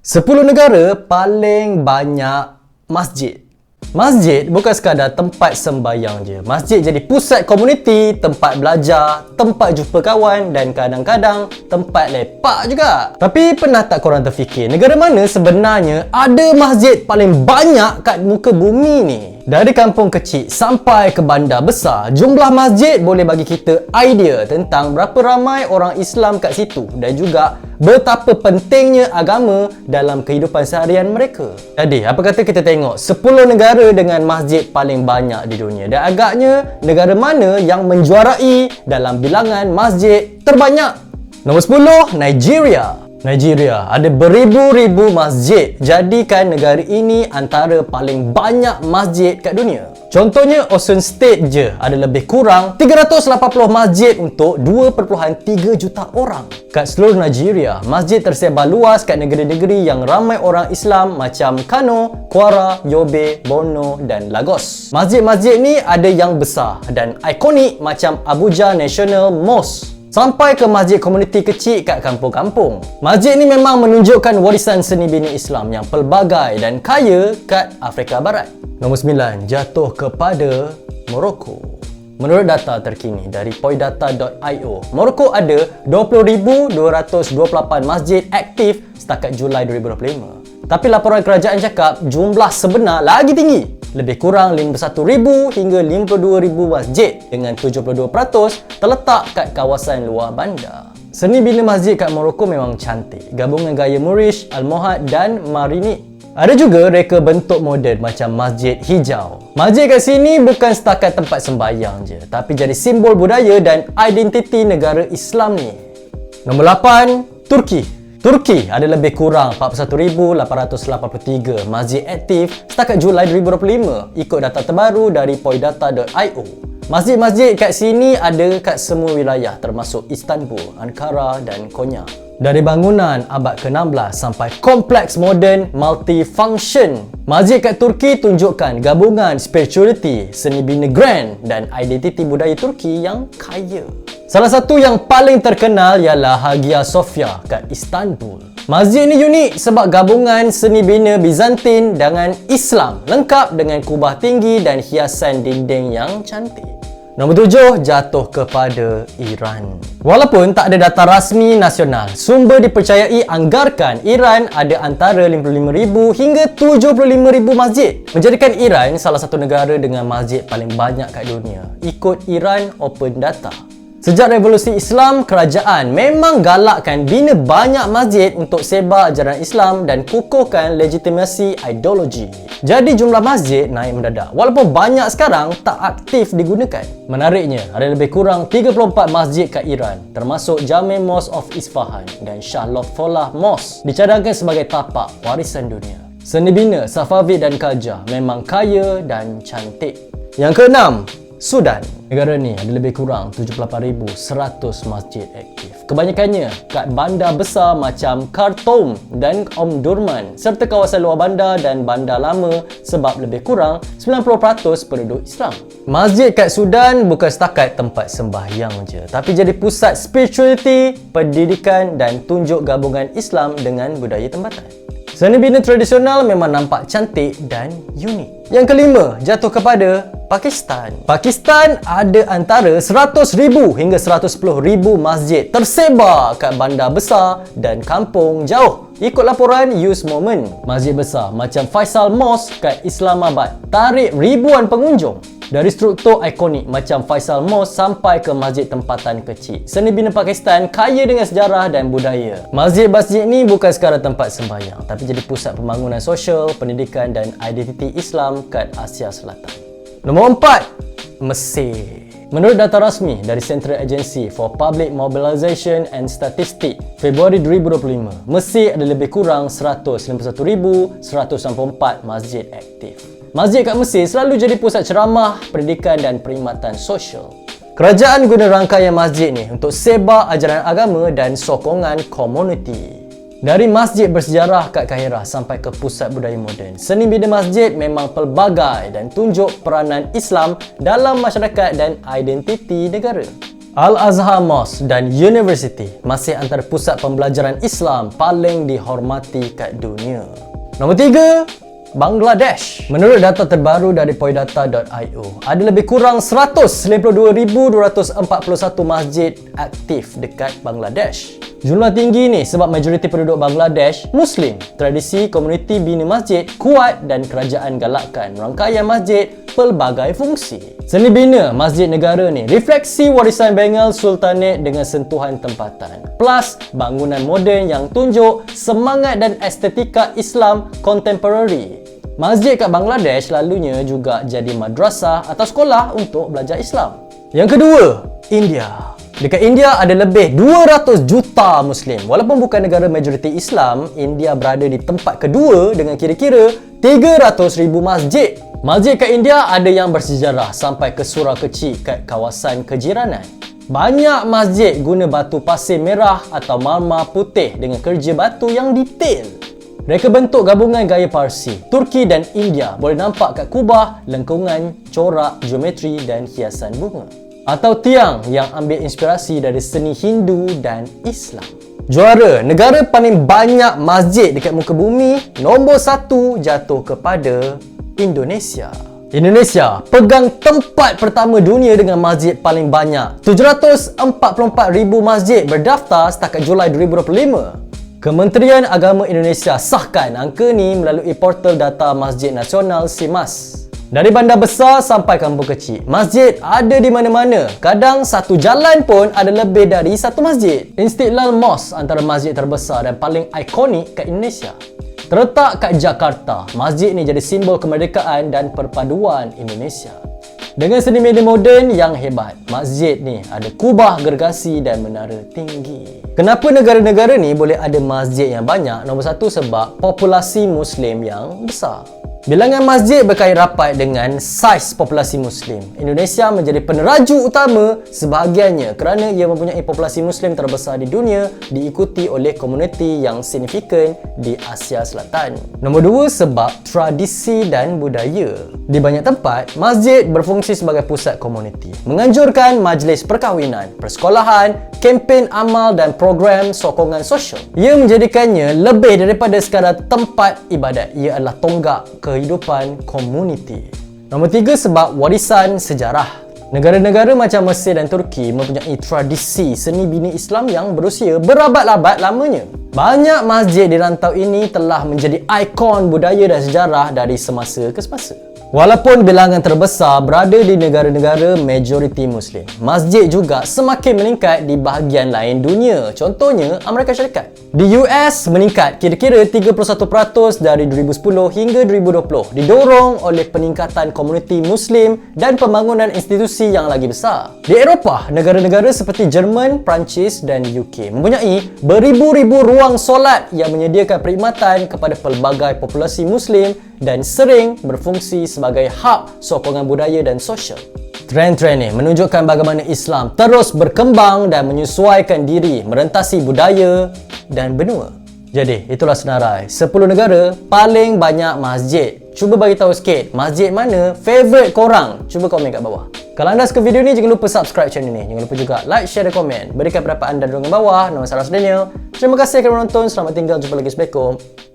10 negara paling banyak masjid. Masjid bukan sekadar tempat sembahyang je. Masjid jadi pusat komuniti, tempat belajar, tempat jumpa kawan dan kadang-kadang tempat lepak juga. Tapi pernah tak korang terfikir negara mana sebenarnya ada masjid paling banyak kat muka bumi ni? Dari kampung kecil sampai ke bandar besar, jumlah masjid boleh bagi kita idea tentang berapa ramai orang Islam kat situ dan juga betapa pentingnya agama dalam kehidupan seharian mereka. Jadi, apa kata kita tengok 10 negara dengan masjid paling banyak di dunia dan agaknya negara mana yang menjuarai dalam bilangan masjid terbanyak? Nombor 10, Nigeria. Nigeria ada beribu-ribu masjid jadikan negara ini antara paling banyak masjid kat dunia. Contohnya Osun State je ada lebih kurang 380 masjid untuk 2.3 juta orang. Kat seluruh Nigeria, masjid tersebar luas kat negeri-negeri yang ramai orang Islam macam Kano, Kwara, Yobe, Borno dan Lagos. Masjid-masjid ni ada yang besar dan ikonik macam Abuja National Mosque sampai ke masjid komuniti kecil kat kampung-kampung. Masjid ni memang menunjukkan warisan seni bina Islam yang pelbagai dan kaya kat Afrika Barat. Nombor 9, jatuh kepada Morocco. Menurut data terkini dari poidata.io, Morocco ada 20,228 masjid aktif setakat Julai 2025. Tapi laporan kerajaan cakap jumlah sebenar lagi tinggi lebih kurang 51,000 hingga 52,000 masjid dengan 72% terletak kat kawasan luar bandar. Seni bina masjid kat Morocco memang cantik. Gabungan gaya Moorish, Almohad dan Marinid. Ada juga reka bentuk moden macam masjid hijau. Masjid kat sini bukan setakat tempat sembahyang je, tapi jadi simbol budaya dan identiti negara Islam ni. Nombor 8, Turki. Turki ada lebih kurang 41,883 masjid aktif setakat Julai 2025 ikut data terbaru dari poidata.io. Masjid-masjid kat sini ada kat semua wilayah termasuk Istanbul, Ankara dan Konya. Dari bangunan abad ke-16 sampai kompleks moden multifunction. Masjid kat Turki tunjukkan gabungan spirituality, seni bina grand dan identiti budaya Turki yang kaya. Salah satu yang paling terkenal ialah Hagia Sophia kat Istanbul. Masjid ini unik sebab gabungan seni bina Bizantin dengan Islam lengkap dengan kubah tinggi dan hiasan dinding yang cantik. Nombor tujuh, jatuh kepada Iran. Walaupun tak ada data rasmi nasional, sumber dipercayai anggarkan Iran ada antara 55,000 hingga 75,000 masjid. Menjadikan Iran salah satu negara dengan masjid paling banyak kat dunia. Ikut Iran Open Data. Sejak revolusi Islam, kerajaan memang galakkan bina banyak masjid untuk sebar ajaran Islam dan kukuhkan legitimasi ideologi. Jadi jumlah masjid naik mendadak. Walaupun banyak sekarang tak aktif digunakan. Menariknya, ada lebih kurang 34 masjid kat Iran termasuk Jami Mosque of Isfahan dan Shah Lotfollah Mosque dicadangkan sebagai tapak warisan dunia. Seni bina Safavid dan Kajah memang kaya dan cantik. Yang keenam, Sudan. Negara ni ada lebih kurang 78,100 masjid aktif. Kebanyakannya kat bandar besar macam Khartoum dan Omdurman serta kawasan luar bandar dan bandar lama sebab lebih kurang 90% penduduk Islam. Masjid kat Sudan bukan setakat tempat sembahyang je tapi jadi pusat spirituality, pendidikan dan tunjuk gabungan Islam dengan budaya tempatan. Seni bina tradisional memang nampak cantik dan unik. Yang kelima, jatuh kepada Pakistan. Pakistan ada antara 100,000 hingga 110,000 masjid tersebar kat bandar besar dan kampung jauh. Ikut laporan Use Moment, masjid besar macam Faisal Mosque kat Islamabad tarik ribuan pengunjung. Dari struktur ikonik macam Faisal Mosque sampai ke masjid tempatan kecil. Seni bina Pakistan kaya dengan sejarah dan budaya. Masjid-masjid ni bukan sekadar tempat sembahyang, tapi jadi pusat pembangunan sosial, pendidikan dan identiti Islam kat Asia Selatan. Nombor empat, Mesir. Menurut data rasmi dari Central Agency for Public Mobilization and Statistics, Februari 2025, Mesir ada lebih kurang 151,164 masjid aktif. Masjid kat Mesir selalu jadi pusat ceramah, pendidikan dan perkhidmatan sosial. Kerajaan guna rangkaian masjid ni untuk sebar ajaran agama dan sokongan komuniti. Dari masjid bersejarah kat Kahirah sampai ke pusat budaya moden, seni bina masjid memang pelbagai dan tunjuk peranan Islam dalam masyarakat dan identiti negara. Al-Azhar Mosque dan University masih antara pusat pembelajaran Islam paling dihormati kat dunia. Nombor tiga, Bangladesh. Menurut data terbaru dari poidata.io, ada lebih kurang 192,241 masjid aktif dekat Bangladesh. Jumlah tinggi ni sebab majoriti penduduk Bangladesh Muslim. Tradisi komuniti bina masjid kuat dan kerajaan galakkan rangkaian masjid pelbagai fungsi. Seni bina masjid negara ni refleksi warisan Bengal Sultanate dengan sentuhan tempatan. Plus bangunan moden yang tunjuk semangat dan estetika Islam contemporary. Masjid kat Bangladesh selalunya juga jadi madrasah atau sekolah untuk belajar Islam. Yang kedua, India. Dekat India ada lebih 200 juta Muslim. Walaupun bukan negara majoriti Islam, India berada di tempat kedua dengan kira-kira 300 ribu masjid. Masjid kat India ada yang bersejarah sampai ke surah kecil kat kawasan kejiranan. Banyak masjid guna batu pasir merah atau marmar putih dengan kerja batu yang detail. Mereka bentuk gabungan gaya Parsi, Turki dan India boleh nampak kat kubah, lengkungan, corak, geometri dan hiasan bunga. Atau tiang yang ambil inspirasi dari seni Hindu dan Islam. Juara, negara paling banyak masjid dekat muka bumi, nombor satu jatuh kepada Indonesia. Indonesia pegang tempat pertama dunia dengan masjid paling banyak. 744,000 masjid berdaftar setakat Julai 2025. Kementerian Agama Indonesia sahkan angka ni melalui portal data Masjid Nasional SIMAS. Dari bandar besar sampai kampung kecil, masjid ada di mana-mana. Kadang satu jalan pun ada lebih dari satu masjid. Istiqlal Mosque antara masjid terbesar dan paling ikonik kat Indonesia. Terletak kat Jakarta, masjid ni jadi simbol kemerdekaan dan perpaduan Indonesia. Dengan seni media moden yang hebat, masjid ni ada kubah gergasi dan menara tinggi. Kenapa negara-negara ni boleh ada masjid yang banyak? Nombor satu sebab populasi Muslim yang besar. Bilangan masjid berkait rapat dengan saiz populasi Muslim. Indonesia menjadi peneraju utama sebahagiannya kerana ia mempunyai populasi Muslim terbesar di dunia diikuti oleh komuniti yang signifikan di Asia Selatan. Nombor dua sebab tradisi dan budaya. Di banyak tempat, masjid berfungsi sebagai pusat komuniti. Menganjurkan majlis perkahwinan, persekolahan, kempen amal dan program sokongan sosial. Ia menjadikannya lebih daripada sekadar tempat ibadat. Ia adalah tonggak ke kehidupan komuniti. Nombor tiga sebab warisan sejarah. Negara-negara macam Mesir dan Turki mempunyai tradisi seni bina Islam yang berusia berabad-abad lamanya. Banyak masjid di rantau ini telah menjadi ikon budaya dan sejarah dari semasa ke semasa. Walaupun bilangan terbesar berada di negara-negara majoriti Muslim, masjid juga semakin meningkat di bahagian lain dunia. Contohnya, Amerika Syarikat. Di US meningkat kira-kira 31% dari 2010 hingga 2020 didorong oleh peningkatan komuniti Muslim dan pembangunan institusi yang lagi besar. Di Eropah, negara-negara seperti Jerman, Perancis dan UK mempunyai beribu-ribu ruang solat yang menyediakan perkhidmatan kepada pelbagai populasi Muslim dan sering berfungsi sebagai hub sokongan budaya dan sosial. Trend-trend ini menunjukkan bagaimana Islam terus berkembang dan menyesuaikan diri merentasi budaya dan benua. Jadi, itulah senarai 10 negara paling banyak masjid. Cuba bagi tahu sikit, masjid mana favorite korang? Cuba komen kat bawah. Kalau anda suka video ni, jangan lupa subscribe channel ni. Jangan lupa juga like, share dan komen. Berikan pendapat anda di ruangan bawah. Nama saya Ras Daniel. Terima kasih kerana menonton. Selamat tinggal. Jumpa lagi. Assalamualaikum.